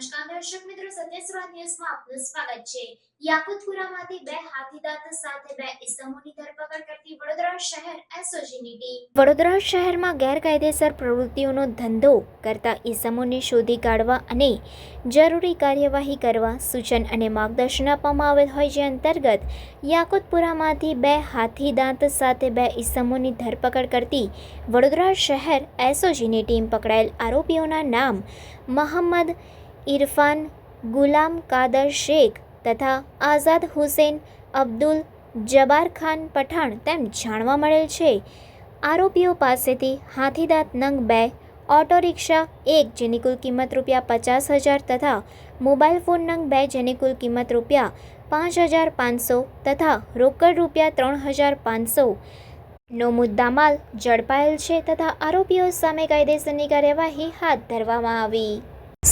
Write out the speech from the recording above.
સુરત ન્યૂઝમાં આપનું સ્વાગત છે યાકુતપુરામાંથી બે હાથીદાંત સાથે બે ઇસમોની ધરપકડ કરતી વડોદરા શહેર એસઓજીની ટીમ વડોદરા શહેરમાં ગેરકાયદેસર પ્રવૃત્તિઓનો ધંધો કરતા ઇસમોને શોધી કાઢવા અને જરૂરી કાર્યવાહી કરવા સૂચન અને માર્ગદર્શન આપવામાં આવેલ હોય જે અંતર્ગત યાકુતપુરામાંથી બે હાથીદાંત સાથે બે ઇસમોની ધરપકડ કરતી વડોદરા શહેર એસઓજીની ટીમ પકડાયેલ આરોપીઓના નામ મોહમ્મદ ઇરફાન ગુલામ કાદર શેખ તથા આઝાદ હુસેન અબ્દુલ જબાર ખાન પઠાણ તેમ જાણવા મળેલ છે. આરોપીઓ પાસેથી હાથીદાંત નંગ બે, ઓટો રિક્ષા એક જેની કુલ કિંમત રૂપિયા પચાસ હજાર તથા મોબાઈલ ફોન નંગ બે જેની કુલ કિંમત રૂપિયા પાંચ હજાર પાંચસો તથા રોકડ રૂપિયા ત્રણ હજાર પાંચસો નો મુદ્દામાલ ઝડપાયેલ છે તથા આરોપીઓ સામે કાયદેસરની કાર્યવાહી હાથ ધરવામાં આવી.